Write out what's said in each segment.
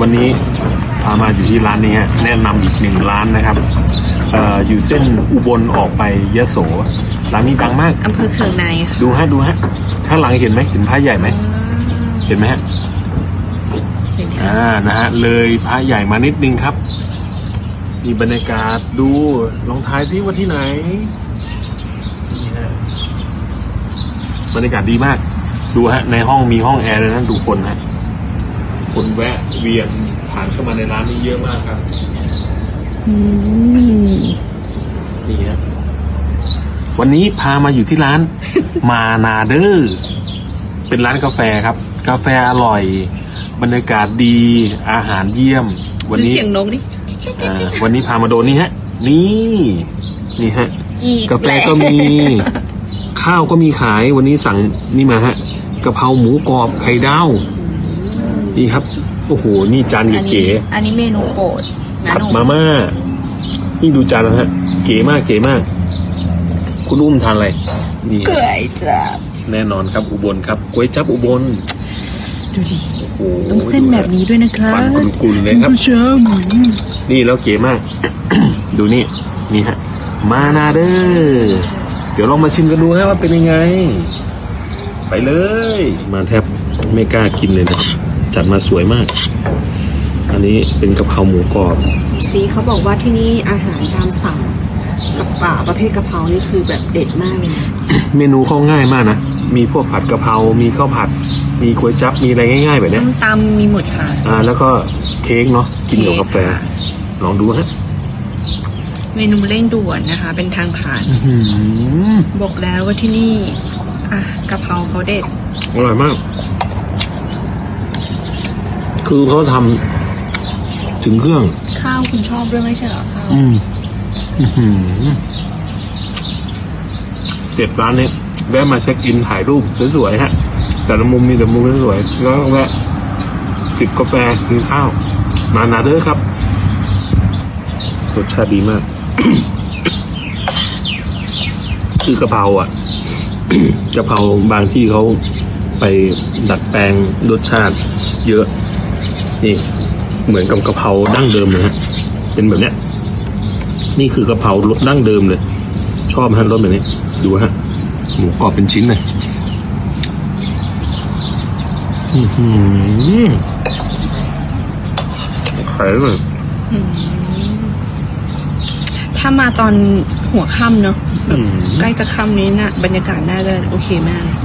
วันนี้พามาอยู่ที่ร้านนี้ฮะแนะนำอีกหนึ่งร้านนะครับเอ่ออยู่เส้นอุบลออกไปยะโสร้านนี้ดังมาก อำเภอเคืองในค่ะดูฮะดูฮะข้างหลังเห็นไหมเห็นพระใหญ่ไหมเห็นไหมฮะเป็นไงอ่านะฮะเลยพระใหญ่มานิดนึงครับมีบรรยากาศดูลองทายซิว่าที่ไหนนี่ฮะบรรยากาศดีมาก ดูฮะในห้องมีห้องแอร์เลยนะดูคนฮะ คนแวะเวียนผ่านเข้ามาในร้านนี้เยอะมากครับ อืมนี่ฮะวันนี้พามาอยู่ที่ร้าน มานาเดอร์เป็นร้านกาแฟครับ กาแฟอร่อย บรรยากาศดีอาหารเยี่ยม วันดูนี้เสียงนกดิอ่าวันนี้พามาโดนนี่ฮะ นี่ นี่ฮะ อีกาแฟก็มี ข้าวก็มีขายวันนี้สั่งนี่มาฮะกะเพราหมูกรอบไข่ดาว นี่ครับ โอ้โห นี่จานอันเก๋นี้อันนี้เมนูโปรดๆนะผัดหนูมาม่า นี่ดูจานแล้วฮะ เก๋มาก เก๋มาก คุณอุ้มทานอะไร นี่ เกลือยจับแน่นอนครับ อุบลครับก๋วยจับอุบล ดูดิโอ้โหต้องเส้นแบบนี้ด้วยนะคะฟันกุลๆเลยครับณผู้ชมนี่แล้วเก๋มาก ดูนี่ นี่ฮะ มานาเดอร์เดี๋ยวลองมาชิมกันดูฮะว่าเป็นยังไง ไปเลย มาแทบไม่กล้ากินเลยนะ จัดมาสวยมาก อันนี้เป็นกะเพราหมูกรอบซีเขาบอกว่าที่นี่อาหารตามสั่งกับป่าประเภทกะเพรานี่คือแบบเด็ดมากเลยนะเมนูเขาง่ายมากนะ มีพวกผัดกะเพรา มีข้าวผัด มีก๋วยจั๊บ มีอะไรง่าย ๆ แบบเนี้ส้ยมตำมีหมดค่ะ อ่า แล้วก็เค้กเนาะ กินกับกาแฟ ลองดูฮะเมนูเร่งด่วนนะคะ เป็นทางผ่าน อื้อหือบอกแล้วว่าที่นี่ อะกะเพราเขาเด็ด อร่อยมาก คือเขาทำถึงเครื่อง ข้าวคุณชอบด้วยไม่ใช่เหรอข้าวอืมอื้อหือเด็ดร้านนี้แวะมาเช็คอินถ่ายรูปสวยๆฮะ แต่ละมุมมีแต่มุมสวยๆแล้วก็แวะจิบกาแฟกินข้าว มานาเด้อครับ รสชาติดีมาก คือกะเพราอะ กะเพราบางที่เขาไปดัดแปลงรสชาติ เยอะ นี่เหมือนกับกะเพราดั้งเดิมนะฮะเป็นแบบเนี้ย นี่คือกะเพรารสดั้งเดิมเลย ชอบฮะรสแบบนี้ ดูฮะหมูกรอบเป็นชิ้นเลยอื้อหือไข่เลยอืมถ้ามาตอนหัวค่ำเนาะอืมใกล้จะค่ำนี้นะ่ะบรรยากาศน่าจะโอเคมากเลย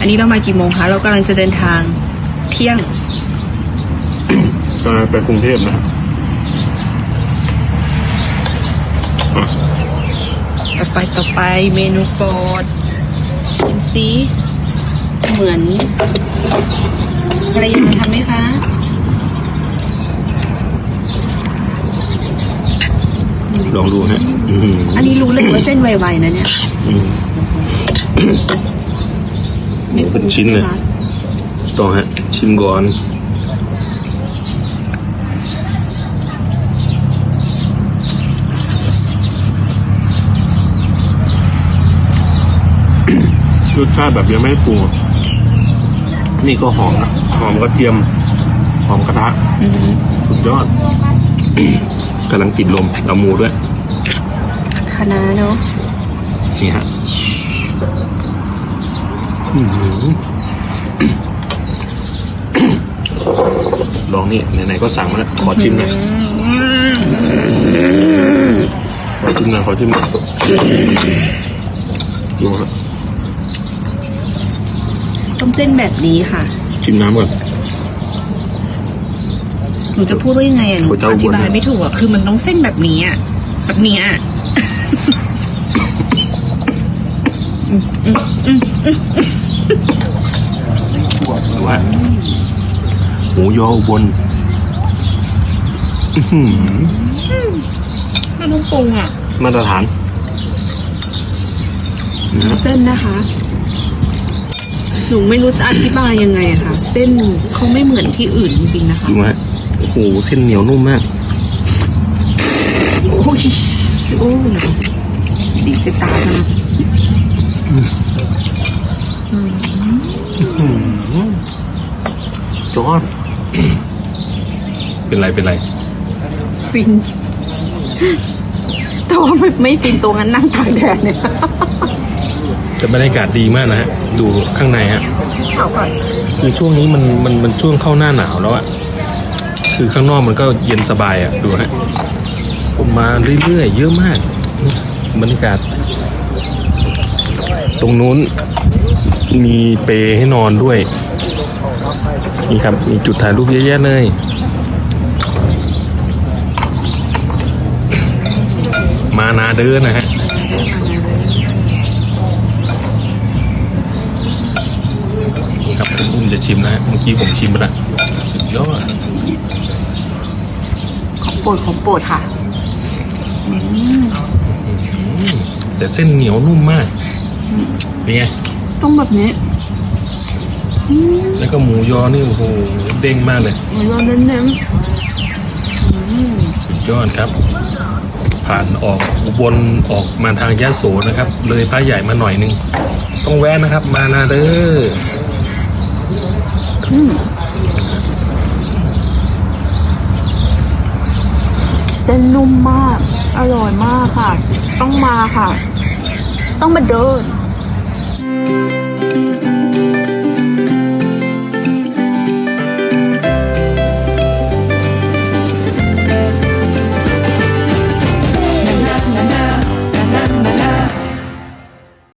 อันนี้เรามากี่โมงคะ เรากำลังจะเดินทางเที่ยง กำลังไปกรุงเทพนะต่อไปต่อไปเมนูโปรดชิมซีเหมือนภรรยาทำไหมคะลองดูฮะอื้อหืออันนี้รู้เลยว่าเส้นไวๆนะเนี่ยอืมหมูเป็นชิ้นเลยต่อฮะ ชิมก่อน รสชาติแบบยังไม่ได้ปรุงอะนี่ก็หอมนะหอมกระเทียม หอมกระทะอือหือสุดยอดกำลังติดลมกับหมูด้วยคณะเนาะนี่ฮะอื้อหือลองนี่ไหนๆก็สั่งมาแล้วขอชิมหน่อยขอชิมหน่อยขอชิมหน่อยดูครับ ต้มเส้นแบบนี้ค่ะ ชิมน้ำก่อน หนูจะพูดว่ายังไงอะหนูหัวเจ้าอธิบาบยนไม่ถูกอะคือมันต้องเส้นแบบนี้อะแบบเนี้ยอืมอืมอืมอืมดูฮะหมูยออุบนอื้อหือไม่ต้องปรุงอะมาตรฐานนะฮะเส้นนะคะ หนูไม่รู้จะอธิบายยังไงอะค่ะ เส้นเขาไม่เหมือนที่อื่นจริงๆนะคะดูฮะโอ้โหเส้นเหนียวนุ่มมากโอ้ยโอ้ยดีเสยตาแล้วนะอืมอื้อหือสุดยอดเป็นไรเป็นไรฟินแต่ว่าไม่ไม่ฟินตรงนั้นนั่งตากแดดเนี่ย แต่บรรยากาศดีมากนะฮะ ดูข้างในฮะเอาก่อนคือช่วงนี้มันมันมันช่วงเข้าหน้าหนาวแล้วอะคือข้างนอกมันก็เย็นสบายอะดูฮะคนมาเรื่อยๆเยอะมากนี่บรรยากาศ ตรงนู้นมีเปรให้นอนด้วย นี่ครับ มีจุดถ่ายรูปเยอะแยะเลย มานาเดินนะฮะ รับคุณอุ้มจะชิมนะฮะเมื่อกี้ผมชิมไปแล้วสุดยอดของโปรดของโปรดค่ะอืมอืมแต่เส้นเหนียวนุ่มมากเป็นไงต้องแบบนี้อืมแล้วก็หมูยอนี่โอ้โหเด้งมากเลย หมูยอเน้นๆอืมสุดยอดครับ ผ่านออกอุบลออกมาทางยะโสนะครับ เลยพระใหญ่มาหน่อยนึง ต้องแวะนะครับ มานาเด้ออืม เส้นนุ่มมาก อร่อยมากค่ะ ต้องมาค่ะ ต้องมาเดิน